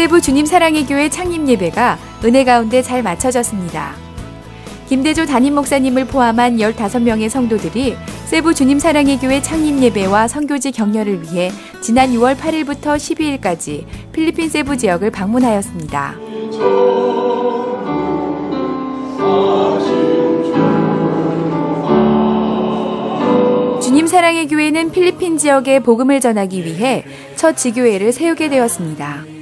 세부 주님 사랑의 교회 창립 예배가 은혜 가운데 잘 마쳐졌습니다. 김대조 담임 목사님을 포함한 15명의 성도들이 세부 주님 사랑의 교회 창립 예배와 선교지 격려를 위해 지난 6월 8일부터 12일까지 필리핀 세부 지역을 방문하였습니다. 주님 사랑의 교회는 필리핀 지역에 복음을 전하기 위해 첫 지교회를 세우게 되었습니다.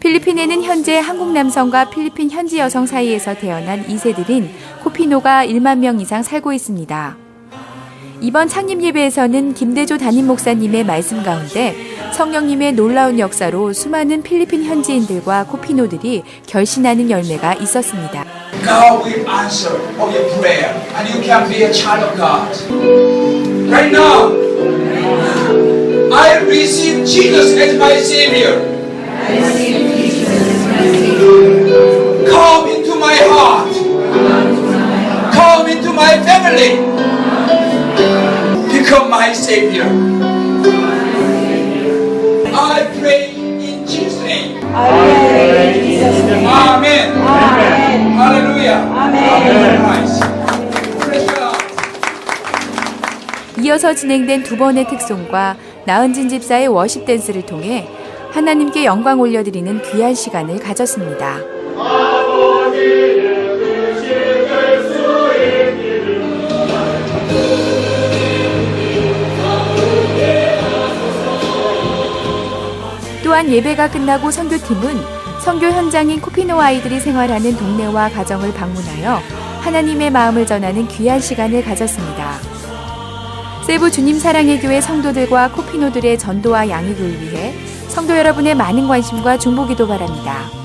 필리핀에는 현재 한국 남성과 필리핀 현지 여성 사이에서 태어난 2세들인 코피노가 1만 명 이상 살고 있습니다. 이번 창립 예배에서는 김대조 담임 목사님의 말씀 가운데 성령님의 놀라운 역사로 수많은 필리핀 현지인들과 코피노들이 결신하는 열매가 있었습니다. God will answer of your prayer and you can be a child of God. Right now, I receive Jesus as my Savior. Come into my heart. Come into my family. Become my Savior. I pray in Jesus' name. Amen. Hallelujah. Amen. Christ. 이어서 진행된 두 번의 특송과 나은진 집사의 워십 댄스를 통해 하나님께 영광 올려드리는 귀한 시간을 가졌습니다. 또한 예배가 끝나고 선교팀은 선교 현장인 코피노 아이들이 생활하는 동네와 가정을 방문하여 하나님의 마음을 전하는 귀한 시간을 가졌습니다. 세부 주님 사랑의 교회 성도들과 코피노들의 전도와 양육을 위해 성도 여러분의 많은 관심과 중보기도 바랍니다.